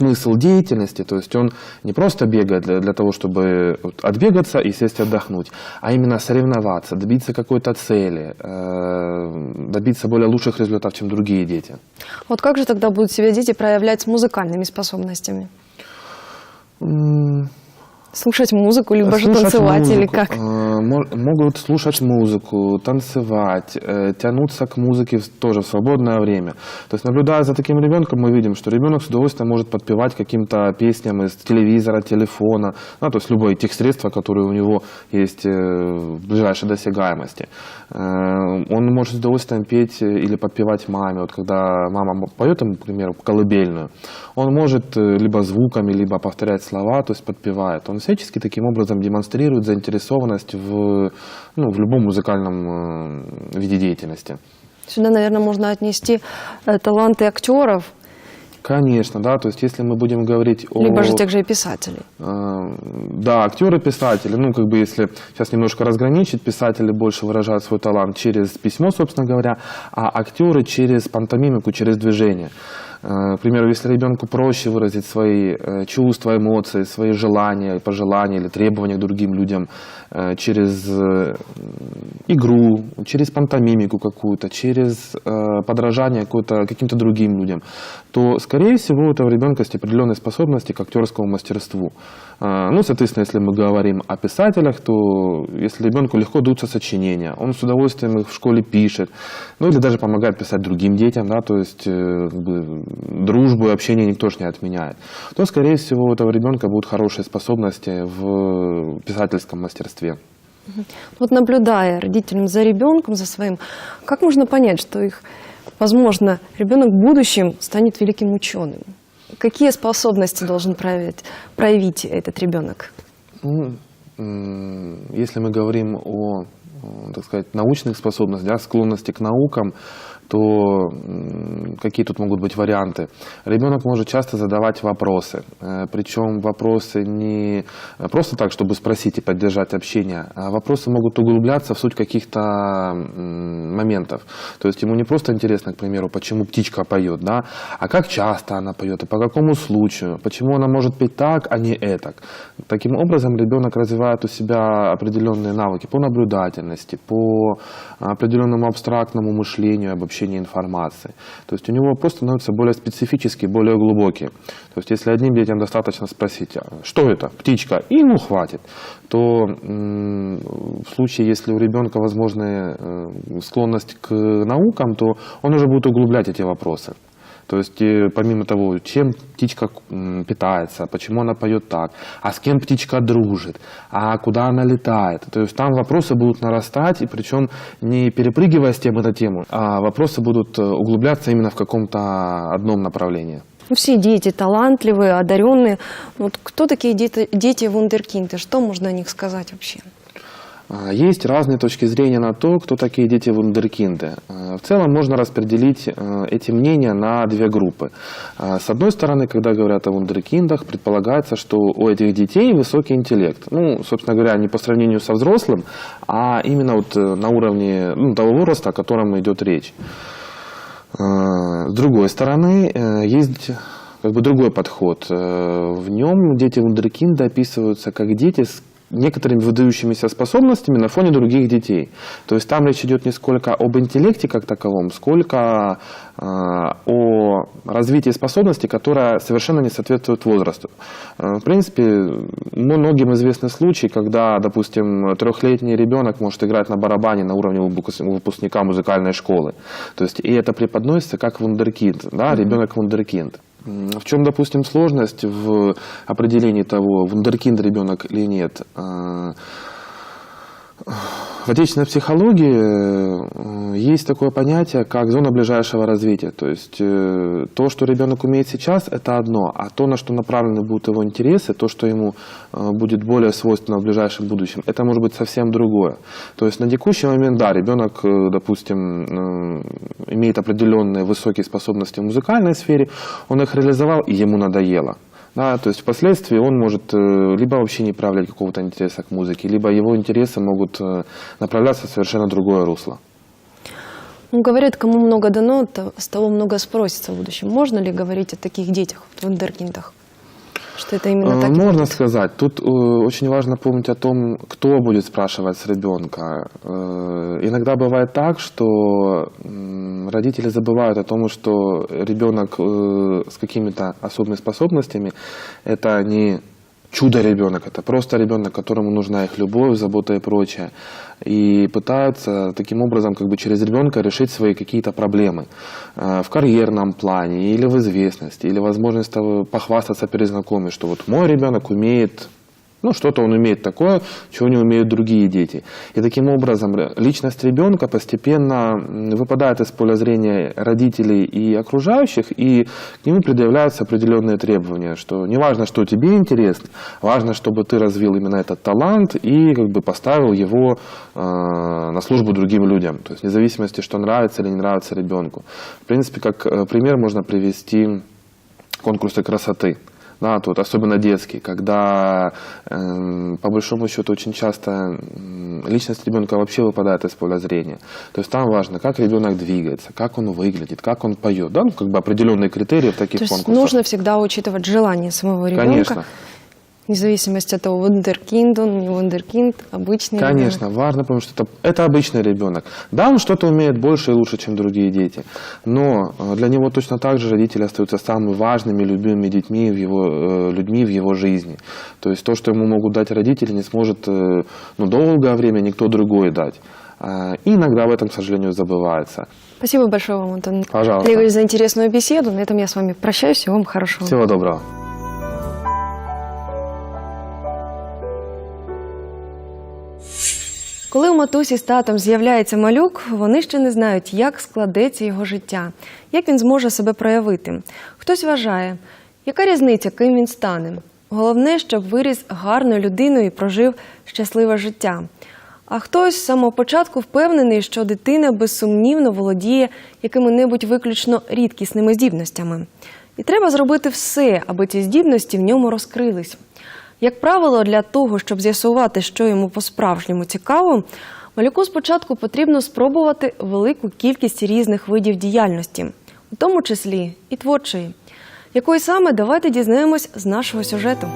смысл деятельности, то есть он не просто бегает для, для того, чтобы отбегаться и сесть отдохнуть, а именно соревноваться, добиться какой-то цели, э, добиться более лучших результатов, чем другие дети. Вот как же тогда будут себя дети проявлять с музыкальными способностями? Слушать музыку, либо же Слушать танцевать или музыку, как? э, мо- Могут слушать музыку, танцевать, э, тянуться к музыке тоже в свободное время. То есть, наблюдая за таким ребенком, мы видим, что ребенок с удовольствием может подпевать каким-то песням из телевизора, телефона, ну, то есть любое тех средства, которые у него есть э, в ближайшей досягаемости. Э, Он может с удовольствием петь или подпевать маме. Вот когда мама поет ему, к примеру, колыбельную, он может либо звуками, либо повторять слова, то есть подпевает. Он всячески таким образом демонстрирует заинтересованность в, ну, в любом музыкальном э, виде деятельности. Сюда, наверное, можно отнести э, таланты актеров, Конечно, да, то есть если мы будем говорить о... либо же тех же и писателей. Э, Да, актеры, писатели, ну, как бы если сейчас немножко разграничить, писатели больше выражают свой талант через письмо, собственно говоря, а актеры через пантомимику, через движение. Э, К примеру, если ребенку проще выразить свои э, чувства, эмоции, свои желания, пожелания или требования к другим людям э, через игру, через пантомимику какую-то, через подражание каким-то другим людям, то, скорее всего, у этого ребенка есть определенные способности к актерскому мастерству. Э, Ну, соответственно, если мы говорим о писателях, то если ребенку легко даются сочинения, он с удовольствием их в школе пишет, ну или даже помогает писать другим детям, да, то есть э, как бы, дружбу и общение никто же не отменяет, то, скорее всего, у этого ребенка будут хорошие способности в писательском мастерстве. Вот наблюдая родителям за ребенком, за своим, как можно понять, что их, возможно, ребенок в будущем станет великим ученым? Какие способности должен проявить, проявить этот ребенок? Ну, если мы говорим о, так сказать, научных способностях, да, склонности к наукам, то какие тут могут быть варианты? Ребенок может часто задавать вопросы, э, причем вопросы не просто так, чтобы спросить и поддержать общение, а вопросы могут углубляться в суть каких-то моментов. То есть ему не просто интересно, к примеру, почему птичка поет, да, а как часто она поет и по какому случаю, почему она может петь так, а не этак. Таким образом, ребенок развивает у себя определенные навыки по наблюдательности, по определенному абстрактному мышлению, обобщению информации. То есть у него вопрос становится более специфический, более глубокий. То есть если одним детям достаточно спросить, а что это, птичка, и ему хватит, то в случае, если у ребенка возможная э, склонность к наукам, то он уже будет углублять эти вопросы. То есть, э, помимо того, чем птичка питается, почему она поет так, а с кем птичка дружит, а куда она летает. То есть там вопросы будут нарастать, и причем не перепрыгивая с темы на тему, а вопросы будут э, углубляться именно в каком-то одном направлении. Ну, все дети талантливые, одаренные. Вот кто такие дети, дети вундеркинды? Что можно о них сказать вообще? А, Есть разные точки зрения на то, кто такие дети вундеркинды. А, В целом можно распределить э, эти мнения на две группы. А, С одной стороны, когда говорят о вундеркиндах, предполагается, что у этих детей высокий интеллект. Ну, собственно говоря, не по сравнению со взрослым, а именно вот э, на уровне ну, того возраста, о котором идет речь. С другой стороны, э, есть как бы другой подход. В нем дети вундеркинда описываются как дети с некоторыми выдающимися способностями на фоне других детей. То есть там речь идет не сколько об интеллекте как таковом, сколько э, о развитии способностей, которая совершенно не соответствует возрасту. Э, В принципе, многим известны случаи, когда, допустим, трехлетний ребенок может играть на барабане на уровне выпуск- выпускника музыкальной школы. То есть и это преподносится как вундеркинд, да, ребенок вундеркинд. В чем, допустим, сложность в определении того, вундеркинд ребенок или нет? В отечественной психологии э, есть такое понятие, как зона ближайшего развития. То есть э, то, что ребенок умеет сейчас, это одно, а то, на что направлены будут его интересы, то, что ему э, будет более свойственно в ближайшем будущем, это может быть совсем другое. То есть на текущий момент, да, ребенок, допустим, имеет определенные высокие способности в музыкальной сфере, он их реализовал, и ему надоело. Да, то есть впоследствии он может э, либо вообще не проявлять какого-то интереса к музыке, либо его интересы могут э, направляться в совершенно другое русло. Ну, говорят, кому много дано, то с того много спросится в будущем. Можно ли говорить о таких детях, вот, вундеркиндах? Что это именно Э, так? Можно сказать. Тут э, очень важно помнить о том, кто будет спрашивать с ребенка. Э, иногда бывает так, что родители забывают о том, что ребенок с какими-то особыми способностями это не чудо ребенок, это просто ребенок, которому нужна их любовь, забота и прочее. И пытаются таким образом как бы через ребенка решить свои какие-то проблемы э, в карьерном плане или в известности, или возможность похвастаться перед знакомыми, что вот мой ребенок умеет ну, что-то он умеет такое, чего не умеют другие дети. И таким образом личность ребенка постепенно выпадает из поля зрения родителей и окружающих, и к нему предъявляются определенные требования, что не важно, что тебе интересно, важно, чтобы ты развил именно этот талант и как бы поставил его э, на службу другим людям. То есть вне зависимости, что нравится или не нравится ребенку. В принципе, как э, пример можно привести конкурсы красоты. Да, тут особенно детские, когда эм, по большому счету очень часто личность ребенка вообще выпадает из поля зрения. То есть там важно, как ребенок двигается, как он выглядит, как он поет. Да, ну, как бы определенные критерии в таких То есть конкурсах. нужно всегда учитывать желание самого ребенка. Конечно. Вне зависимости от того, вундеркинд он, не вундеркинд, обычный Конечно, важно помнить, что это, это обычный ребенок. Да, он что-то умеет больше и лучше, чем другие дети, но э, для него точно так же родители остаются самыми важными, любимыми детьми в его, э, людьми в его жизни. То есть то, что ему могут дать родители, не сможет э, ну, долгое время никто другой дать. А, И иногда об этом, к сожалению, забывается. Спасибо большое вам, Антон Пожалуйста. Олегович, за интересную беседу. На этом я с вами прощаюсь. Всего вам хорошего. Всего доброго. Коли у матусі з татом з'являється малюк, вони ще не знають, як складеться його життя, як він зможе себе проявити. Хтось вважає, яка різниця, ким він стане. Головне, щоб виріс гарною людиною і прожив щасливе життя. А хтось з самого початку впевнений, що дитина безсумнівно володіє якими-небудь виключно рідкісними здібностями. І треба зробити все, аби ці здібності в ньому розкрились. Як правило, для того, щоб з'ясувати, що йому по-справжньому цікаво, малюку спочатку потрібно спробувати велику кількість різних видів діяльності, у тому числі і творчої. Якої саме давайте дізнаємось з нашого сюжету.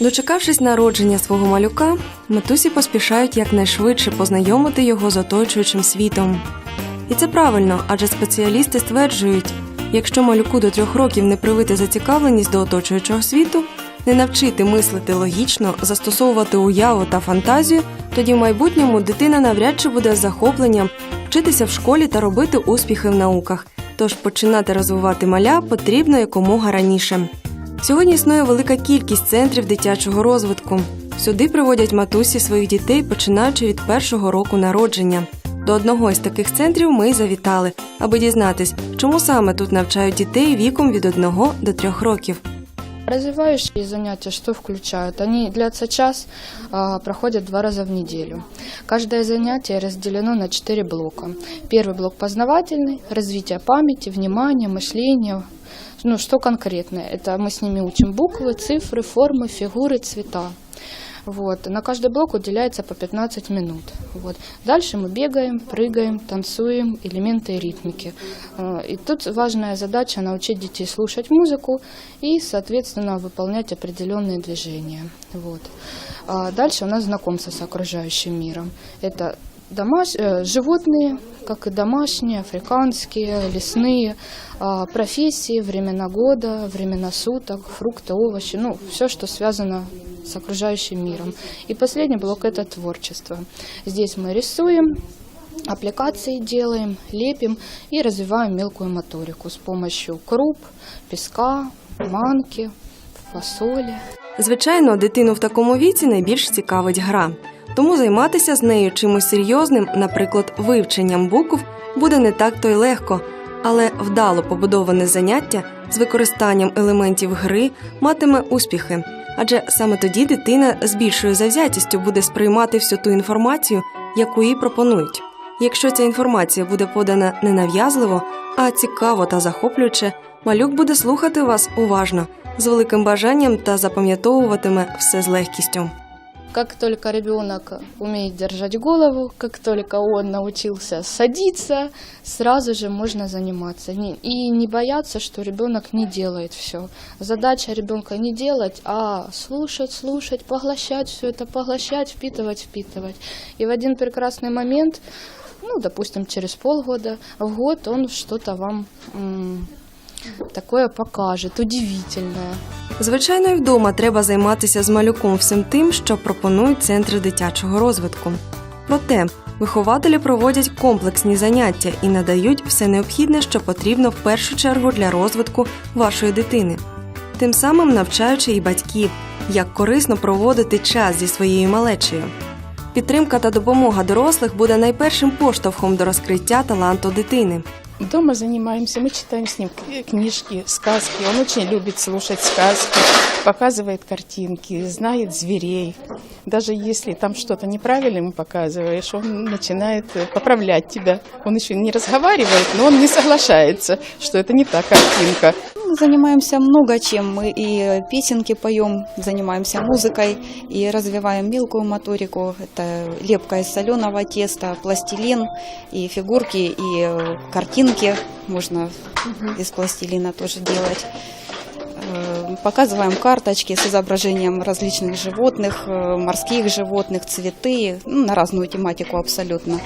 Дочекавшись народження свого малюка, матусі поспішають якнайшвидше познайомити його з оточуючим світом. І це правильно, адже спеціалісти стверджують, якщо малюку до трьох років не привити зацікавленість до оточуючого світу, не навчити мислити логічно, застосовувати уяву та фантазію, тоді в майбутньому дитина навряд чи буде захопленням вчитися в школі та робити успіхи в науках. Тож починати розвивати маля потрібно якомога раніше. Сьогодні існує велика кількість центрів дитячого розвитку. Сюди приводять матусі своїх дітей, починаючи від першого року народження. До одного із таких центрів ми й завітали, аби дізнатись, чому саме тут навчають дітей віком від 1 до 3 років. Развивающие занятия что включают? Они длятся час, а, проходят два раза в неделю. Каждое занятие разделено на четыре блока. Первый блок познавательный, развитие памяти, внимания, мышления. Ну, что конкретное? Это мы с ними учим буквы, цифры, формы, фигуры, цвета. Вот. На каждый блок уделяется по 15 минут. Вот. Дальше мы бегаем, прыгаем, танцуем, элементы ритмики. Э, И тут важная задача научить детей слушать музыку и, соответственно, выполнять определенные движения. Вот. А дальше у нас знакомство с окружающим миром. Это домаш... э, животные, как и домашние, африканские, лесные, а, профессии, времена года, времена суток, фрукты, овощи, ну, все, что связано с окружающим миром. И последний блок – это творчество. Здесь мы рисуем, аппликации делаем, лепим и развиваем мелкую моторику с помощью круп, песка, манки, фасоли. Звичайно, дитину в такому віці найбільш цікавить гра. Тому займатися з нею чимось серйозним, наприклад, вивченням букв, буде не так то й легко, але вдало побудоване заняття з використанням елементів гри матиме успіхи. Адже саме тоді дитина з більшою завзятістю буде сприймати всю ту інформацію, яку їй пропонують. Якщо ця інформація буде подана не нав'язливо, а цікаво та захоплююче, малюк буде слухати вас уважно з великим бажанням та запам'ятовуватиме все з легкістю. Как только ребенок умеет держать голову, как только он научился садиться, сразу же можно заниматься. И не бояться, что ребенок не делает все. Задача ребенка не делать, а слушать, слушать, поглощать все это, поглощать, впитывать, впитывать. И в один прекрасный момент, ну, допустим, через полгода, в год он что-то вам такое покажет, удивительное. Звичайно, і вдома треба займатися з малюком всім тим, що пропонують центри дитячого розвитку. Проте вихователі проводять комплексні заняття і надають все необхідне, що потрібно в першу чергу для розвитку вашої дитини, тим самим навчаючи і батьків, як корисно проводити час зі своєю малечею. Підтримка та допомога дорослих буде найпершим поштовхом до розкриття таланту дитини. Дома занимаемся, мы читаем с ним книжки, сказки. Он очень любит слушать сказки, показывает картинки, знает зверей. Даже если там что-то неправильно ему показываешь, он начинает э, поправлять тебя. Он еще не разговаривает, но он не соглашается, что это не та картинка. Занимаемся много чем. Мы и песенки поем, занимаемся музыкой, и развиваем мелкую моторику. Это лепка из соленого теста, пластилин, и фигурки, и э, картинки можно из пластилина тоже делать. Э, Показываем карточки с изображением различных животных, э, морских животных, цветы, ну, на разную тематику абсолютно.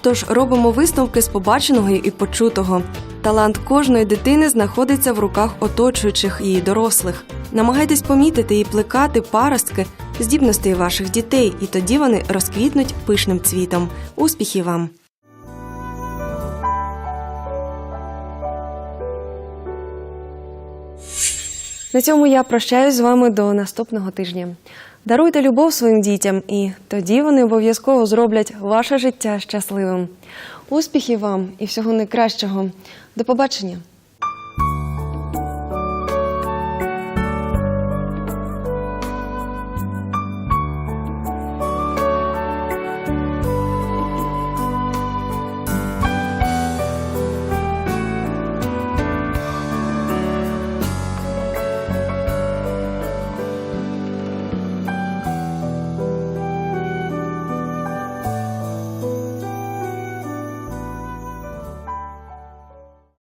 Тож робимо висновки з побаченого і почутого. Талант кожної дитини знаходиться в руках оточуючих її дорослих. Намагайтесь помітити і плекати паростки здібностей ваших дітей, і тоді вони розквітнуть пишним цвітом. Успіхів вам! На цьому я прощаюсь з вами до наступного тижня. Даруйте любов своїм дітям, і тоді вони обов'язково зроблять ваше життя щасливим. Успіхів вам і всього найкращого. До побачення!